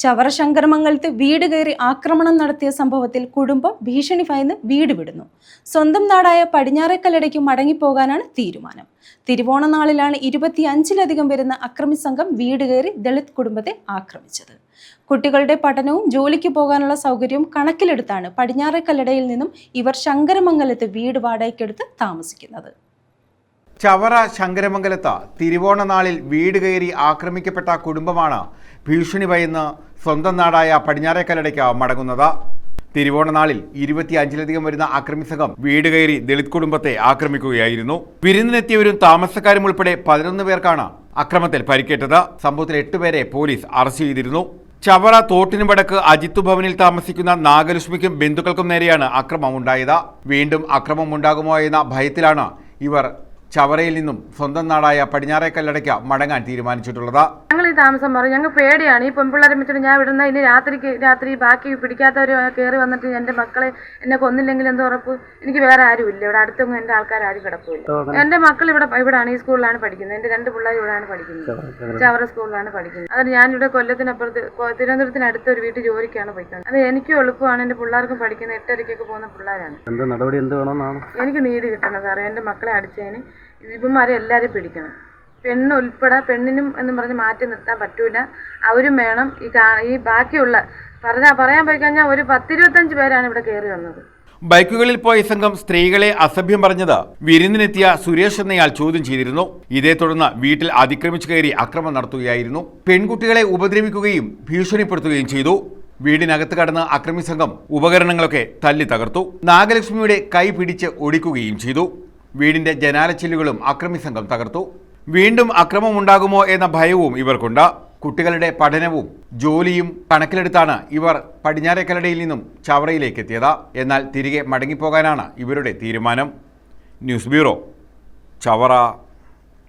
ചവറ വീട് കയറി ആക്രമണം നടത്തിയ സംഭവത്തിൽ കുടുംബം ഭീഷണി ഭയന്ന് വീട് വിടുന്നു. സ്വന്തം നാടായ പടിഞ്ഞാറേക്കല്ലടയ്ക്ക് മടങ്ങിപ്പോകാനാണ് തീരുമാനം. തിരുവോണ നാളിലാണ് ഇരുപത്തി അഞ്ചിലധികം വരുന്ന അക്രമി സംഘം വീട് കയറി ദളിത് കുടുംബത്തെ ആക്രമിച്ചത്. കുട്ടികളുടെ പഠനവും ജോലിക്ക് പോകാനുള്ള സൗകര്യവും കണക്കിലെടുത്താണ് പടിഞ്ഞാറേക്കല്ലടയിൽ നിന്നും ഇവർ ശങ്കരമംഗലത്ത് വീട് വാടകയ്ക്കെടുത്ത് താമസിക്കുന്നത്. ചവറ ശങ്കരമംഗലത്ത് തിരുവോണ നാളിൽ വീട് കയറി ആക്രമിക്കപ്പെട്ട കുടുംബമാണ് ഭീഷണി ഭയന്ന് സ്വന്തം നാടായ പടിഞ്ഞാറേക്കല്ലടയ്ക്ക് മടങ്ങുന്നത്. തിരുവോണ നാളിൽ ഇരുപത്തി അഞ്ചിലധികം വരുന്ന ആക്രമി സംഘം വീട് കയറി ദളിത് കുടുംബത്തെ ആക്രമിക്കുകയായിരുന്നു. വിരുന്നിനെത്തിയവരും താമസക്കാരും ഉൾപ്പെടെ പതിനൊന്ന് പേർക്കാണ് അക്രമത്തിൽ പരിക്കേറ്റത്. സംഭവത്തിൽ എട്ടുപേരെ പോലീസ് അറസ്റ്റ് ചെയ്തിരുന്നു. ചവറ തോട്ടിന് വടക്ക് അജിത്തു ഭവനിൽ താമസിക്കുന്ന നാഗലക്ഷ്മിക്കും ബന്ധുക്കൾക്കും നേരെയാണ് അക്രമം ഉണ്ടായത് വീണ്ടും അക്രമം ഉണ്ടാകുമോ എന്ന ഭയത്തിലാണ് ഇവർ ചവറയിൽ നിന്നും സ്വന്തം നാടായ പടിഞ്ഞാറേക്കല്ലടയ്ക്ക് മടങ്ങാൻ തീരുമാനിച്ചിട്ടുള്ളത്. ഞങ്ങൾ ഈ താമസം പറഞ്ഞു ഞങ്ങൾ പേടിയാണ്. ഈ പെൺപിള്ളേരെ വെച്ചിട്ട് ഞാൻ വിടുന്ന ഇനി രാത്രിക്ക് രാത്രി ബാക്കി പിടിക്കാത്തവർ കയറി വന്നിട്ട് എന്റെ മക്കളെ എന്നെ കൊന്നില്ലെങ്കിൽ എന്തോ ഉറപ്പ്? എനിക്ക് വേറെ ആരും ഇല്ല. ഇവിടെ അടുത്തൊന്നും എന്റെ ആൾക്കാർ ആരും കിടപ്പില്ല എന്റെ മക്കൾ ഇവിടെ ഇവിടാണ്. ഈ സ്കൂളിലാണ് പഠിക്കുന്നത്. എന്റെ രണ്ട് പിള്ളേർ ഇവിടെയാണ് പഠിക്കുന്നത്. ചവറ സ്കൂളിലാണ് പഠിക്കുന്നത്. അത് ഞാനിവിടെ കൊല്ലത്തിനപ്പുറത്ത് തിരുവനന്തപുരത്തിന് തിരുവനന്തപുരത്തിനടുത്ത ഒരു വീട്ടിൽ ജോലിക്കാണ് പോയിക്കുന്നത് അത് എനിക്കും എളുപ്പമാണ്. എന്റെ പിള്ളേർക്കും പഠിക്കുന്ന എട്ടരയ്ക്കൊക്കെ പോകുന്ന പിള്ളേരാണ്. എന്ത് നടപടി? എന്ത് എനിക്ക് നീതി കിട്ടണം സാറേ. എന്റെ മക്കളെ അടിച്ചതിന് ഇവന്മാരെ എല്ലാവരും പിടിക്കണം. പെണ്ണ് ഉൾപ്പെടെ പെണ്ണിനും എന്ന് പറഞ്ഞ് മാറ്റി നിർത്താൻ പറ്റൂല. അവരും വേണം ഈ കാ ഈ ബാക്കിയുള്ള പറഞ്ഞാ പറയാൻ പോയി കഴിഞ്ഞാൽ ഒരു പത്തിരുപത്തഞ്ച് പേരാണ് ഇവിടെ കയറി വന്നത്. ബൈക്കുകളിൽ പോയ സംഘം സ്ത്രീകളെ അസഭ്യം പറഞ്ഞത് വിരുന്നിനെത്തിയ സുരേഷ് എന്നയാൾ ചോദ്യം ചെയ്തിരുന്നു. ഇതേ തുടർന്ന് വീട്ടിൽ അതിക്രമിച്ചു കയറി അക്രമം നടത്തുകയായിരുന്നു. പെൺകുട്ടികളെ ഉപദ്രവിക്കുകയും ഭീഷണിപ്പെടുത്തുകയും ചെയ്തു. വീടിനകത്ത് കടന്ന് അക്രമി സംഘം ഉപകരണങ്ങളൊക്കെ തല്ലി തകർത്തു. നാഗലക്ഷ്മിയുടെ കൈ പിടിച്ച് ഒടിക്കുകയും ചെയ്തു. വീടിന്റെ ജനാലച്ചില്ലുകളും അക്രമി സംഘം തകർത്തു. വീണ്ടും അക്രമമുണ്ടാകുമോ എന്ന ഭയവും ഇവർക്കുണ്ട്. കുട്ടികളുടെ പഠനവും ജോലിയും കണക്കിലെടുത്താണ് ഇവർ പടിഞ്ഞാറേക്കലടയിൽ നിന്നും ചവറയിലേക്ക് എത്തിയത് എന്നാൽ തിരികെ മടങ്ങിപ്പോകാനാണ് ഇവരുടെ തീരുമാനം. News bureau Chavara.